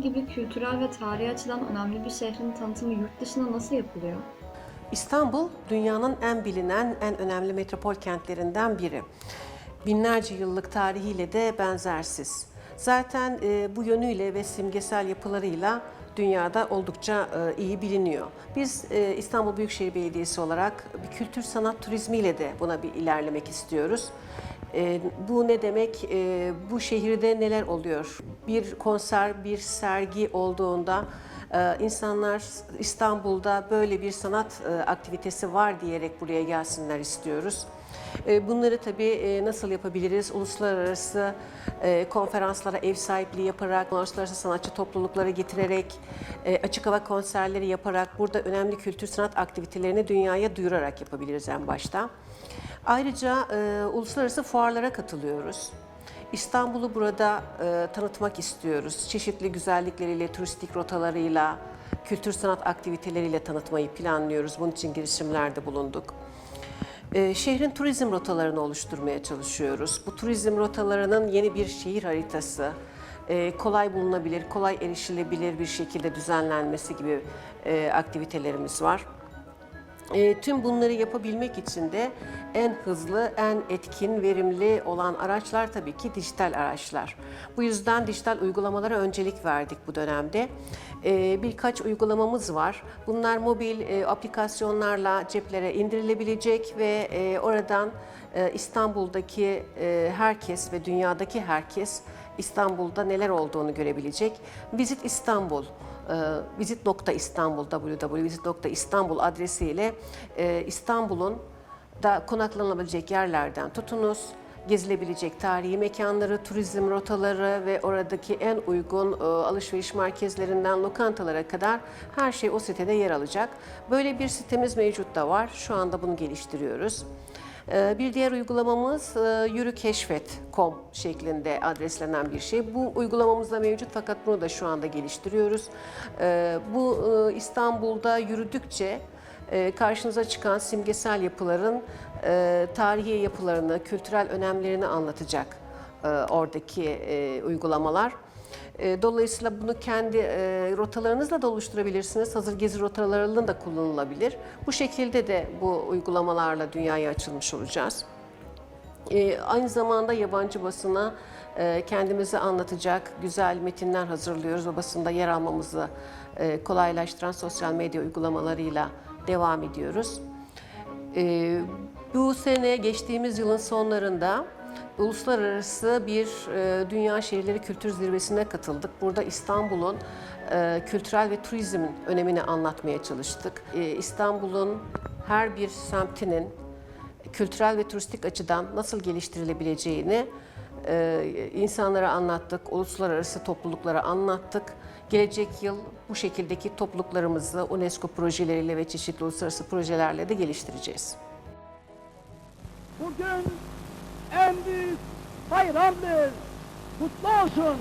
gibi kültürel ve tarihi açıdan önemli bir şehrin tanıtımı yurt dışında nasıl yapılıyor? İstanbul dünyanın en bilinen, en önemli metropol kentlerinden biri. Binlerce yıllık tarihiyle de benzersiz. Zaten e, bu yönüyle ve simgesel yapılarıyla dünyada oldukça e, iyi biliniyor. Biz e, İstanbul Büyükşehir Belediyesi olarak bir kültür sanat turizmiyle de buna bir ilerlemek istiyoruz. E, bu ne demek? E, bu şehirde neler oluyor? Bir konser, bir sergi olduğunda ee, insanlar İstanbul'da böyle bir sanat e, aktivitesi var diyerek buraya gelsinler istiyoruz. Ee, Bunları tabii e, nasıl yapabiliriz? Uluslararası e, konferanslara ev sahipliği yaparak, uluslararası sanatçı toplulukları getirerek, e, açık hava konserleri yaparak, burada önemli kültür sanat aktivitelerini dünyaya duyurarak yapabiliriz en başta. Ayrıca e, uluslararası fuarlara katılıyoruz. İstanbul'u burada e, tanıtmak istiyoruz. Çeşitli güzellikleriyle, turistik rotalarıyla, kültür sanat aktiviteleriyle tanıtmayı planlıyoruz. Bunun için girişimlerde bulunduk. E, şehrin turizm rotalarını oluşturmaya çalışıyoruz. Bu turizm rotalarının yeni bir şehir haritası, e, kolay bulunabilir, kolay erişilebilir bir şekilde düzenlenmesi gibi e, aktivitelerimiz var. E, tüm bunları yapabilmek için de en hızlı, en etkin, verimli olan araçlar tabii ki dijital araçlar. Bu yüzden dijital uygulamalara öncelik verdik bu dönemde. E, birkaç uygulamamız var. Bunlar mobil e, aplikasyonlarla ceplere indirilebilecek ve e, oradan e, İstanbul'daki e, herkes ve dünyadaki herkes İstanbul'da neler olduğunu görebilecek. Visit İstanbul visit.istanbul www.visit.istanbul adresiyle e, İstanbul'un da konaklanabilecek yerlerden tutunuz, gezilebilecek tarihi mekanları, turizm rotaları ve oradaki en uygun e, alışveriş merkezlerinden lokantalara kadar her şey o sitede yer alacak. Böyle bir sitemiz mevcut da var. Şu anda bunu geliştiriyoruz. Ee, Bir diğer uygulamamız e, Yürü Keşfet.com şeklinde adreslenen bir şey. Bu uygulamamızda mevcut fakat bunu da şu anda geliştiriyoruz. Ee, Bu e, İstanbul'da yürüdükçe e, karşınıza çıkan simgesel yapıların tarihi yapılarını, kültürel önemlerini anlatacak oradaki uygulamalar. E, Dolayısıyla bunu kendi e, rotalarınızla da oluşturabilirsiniz. Hazır gezi rotalarının da kullanılabilir. Bu şekilde de bu uygulamalarla dünyaya açılmış olacağız. E, aynı zamanda yabancı basına kendimizi anlatacak güzel metinler hazırlıyoruz. O basında yer almamızı kolaylaştıran sosyal medya uygulamalarıyla devam ediyoruz. Bu sene geçtiğimiz yılın sonlarında uluslararası bir e, Dünya Şehirleri Kültür Zirvesi'ne katıldık. Burada İstanbul'un e, kültürel ve turizmin önemini anlatmaya çalıştık. E, İstanbul'un her bir semtinin kültürel ve turistik açıdan nasıl geliştirilebileceğini e, insanlara anlattık, uluslararası topluluklara anlattık. Gelecek yıl bu şekildeki topluluklarımızı UNESCO projeleriyle ve çeşitli uluslararası projelerle de geliştireceğiz. Bugün en büyük bayramdır. Kutlu olsun.